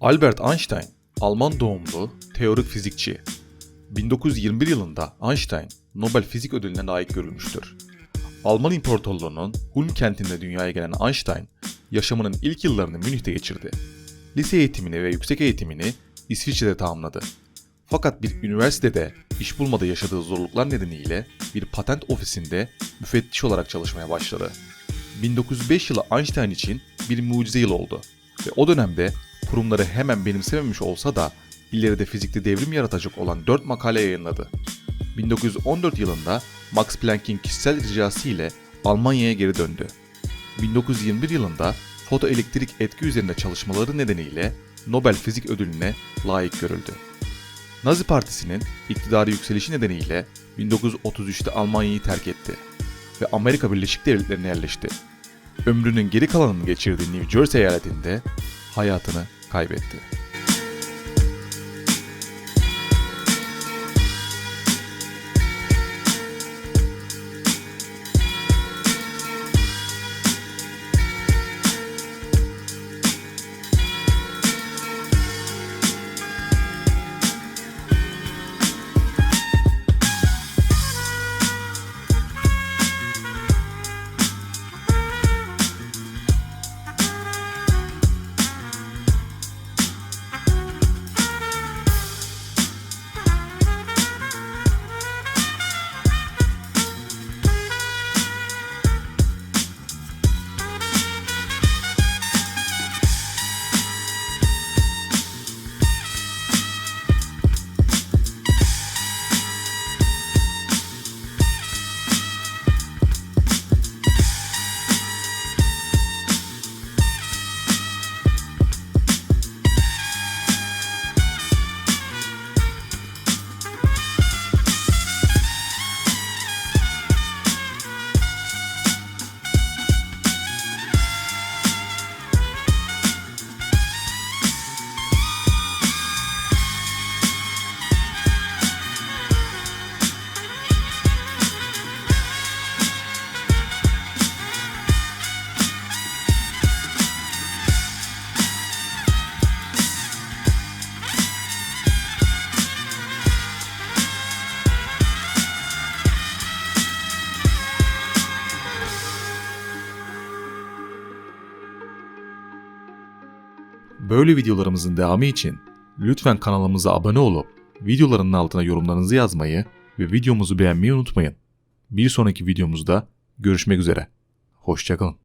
Albert Einstein, Alman doğumlu teorik fizikçi. 1921 yılında Einstein Nobel Fizik Ödülüne layık görülmüştür. Alman İmparatorluğu'nun Ulm kentinde dünyaya gelen Einstein, yaşamının ilk yıllarını Münih'te geçirdi. Lise eğitimini ve yüksek eğitimini İsviçre'de tamamladı. Fakat bir üniversitede iş bulmada yaşadığı zorluklar nedeniyle bir patent ofisinde müfettiş olarak çalışmaya başladı. 1905 yılı Einstein için bir mucize yıl oldu ve o dönemde kurumları hemen benimsememiş olsa da ileride fizikte devrim yaratacak olan 4 makale yayınladı. 1914 yılında Max Planck'in kişisel ricası ile Almanya'ya geri döndü. 1921 yılında fotoelektrik etki üzerinde çalışmaları nedeniyle Nobel Fizik Ödülüne layık görüldü. Nazi Partisi'nin iktidarı yükselişi nedeniyle 1933'te Almanya'yı terk etti ve Amerika Birleşik Devletleri'ne yerleşti. Ömrünün geri kalanını geçirdiği New Jersey eyaletinde hayatını kaybetti. Böyle videolarımızın devamı için lütfen kanalımıza abone olup videoların altına yorumlarınızı yazmayı ve videomuzu beğenmeyi unutmayın. Bir sonraki videomuzda görüşmek üzere. Hoşçakalın.